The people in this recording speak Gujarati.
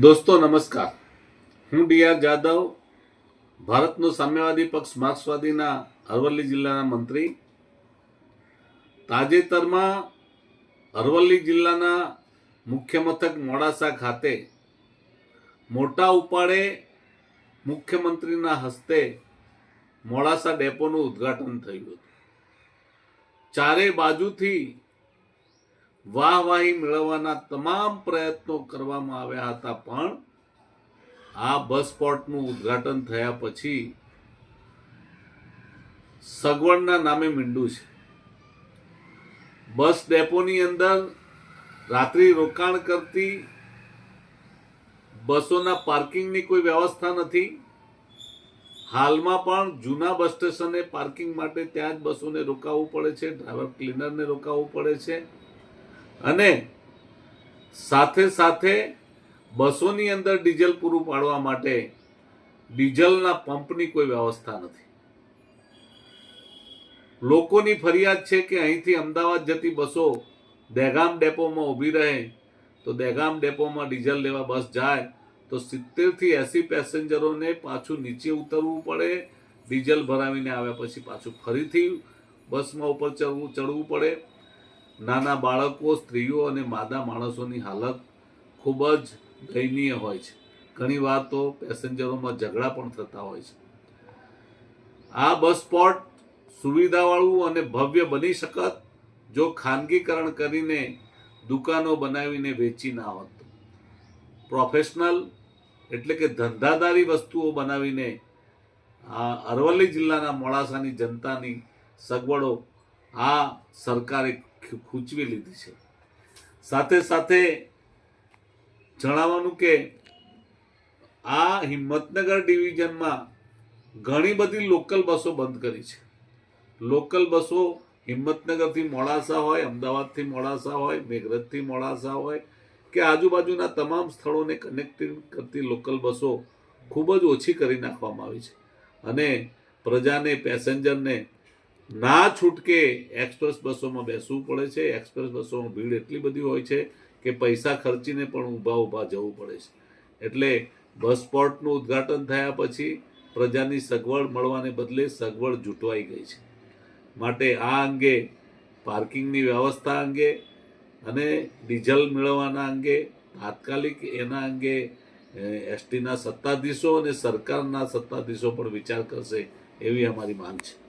દોસ્તો, નમસ્કાર. હું ડી આર જાદવ, ભારતનો સામ્યવાદી પક્ષ, માર્ક્સવાદીના અરવલ્લી જિલ્લાના મંત્રી. તાજેતરમાં અરવલ્લી જિલ્લાના મુખ્ય મથક મોડાસા ખાતે મોટા ઉપાડે મુખ્યમંત્રીના હસ્તે મોડાસા ડેપોનું ઉદ્ઘાટન થયું હતું. ચારે બાજુથી વાહવાહી મેળવવાના તમામ પ્રયત્નો કરવામાં આવ્યા હતા, પણ આ બસ સ્પોટનું ઉદ્ઘાટન થયા પછી સગવડના નામે મીંડું છે. બસ ડેપોની અંદર રાત્રિ રોકાણ કરતી બસોના પાર્કિંગની કોઈ વ્યવસ્થા નથી. હાલમાં પણ જૂના બસ સ્ટેશને પાર્કિંગ માટે ત્યાં જ બસોને રોકાવવું પડે છે, ડ્રાઈવર ક્લીનરને રોકાવવું પડે છે. અને સાથે સાથે બસોની અંદર ડીઝલ પૂરું પાડવા માટે ડીઝલના પંપની કોઈ વ્યવસ્થા નથી. લોકોની ફરિયાદ છે કે અહીંથી અમદાવાદ જતી બસો દહેગામ ડેપોમાં ઊભી રહે, તો દહેગામ ડેપોમાં ડીઝલ લેવા બસ જાય, તો સિત્તેરથી એંસી પેસેન્જરોને પાછું નીચે ઉતરવું પડે, ડીઝલ ભરાવીને આવ્યા પછી પાછું ફરીથી બસમાં ઉપર ચડવું ચડવું પડે. નાના બાળકો, સ્ત્રીઓ અને માદા માણસોની હાલત ખૂબ જ દયનીય હોય છે. ઘણી વાર તો પેસેન્જરોમાં ઝઘડા પણ થતા હોય છે. આ બસ સ્પોટ સુવિધાવાળું અને ભવ્ય બની શકત જો ખાનગીકરણ કરીને દુકાનો બનાવીને વેચી ના હોત. પ્રોફેશનલ એટલે કે ધંધાદારી વસ્તુઓ બનાવીને આ અરવલ્લી જિલ્લાના મોડાસાની જનતાની સગવડો આ સરકારે ખૂંચવી લીધી છે. સાથે સાથે જણાવવાનું કે આ હિંમતનગર ડિવિઝનમાં ઘણી બધી લોકલ બસો બંધ કરી છે. લોકલ બસો હિંમતનગરથી મોડાસા હોય, અમદાવાદથી મોડાસા હોય, મેઘરજથી મોડાસા હોય કે આજુબાજુના તમામ સ્થળોને કનેક્ટિંગ કરતી લોકલ બસો ખૂબ જ ઓછી કરી નાખવામાં આવી છે. અને પ્રજાને પેસેન્જરને ના છૂટકે એક્સપ્રેસ બસોમાં બેસવું પડે છે. એક્સપ્રેસ બસોમાં ભીડ એટલી બધી હોય છે કે પૈસા ખર્ચીને પણ ઊભા ઊભા જવું પડે છે. એટલે બસ સ્પોટનું ઉદ્ઘાટન થયા પછી પ્રજાની સગવડ મળવાને બદલે સગવડ જૂટવાઈ ગઈ છે. માટે આ અંગે, પાર્કિંગની વ્યવસ્થા અંગે અને ડીઝલ મેળવવાના અંગે, તાત્કાલિક એના અંગે એસટીના સત્તાધીશો અને સરકારના સત્તાધીશો પણ વિચાર કરશે એવી અમારી માંગ છે.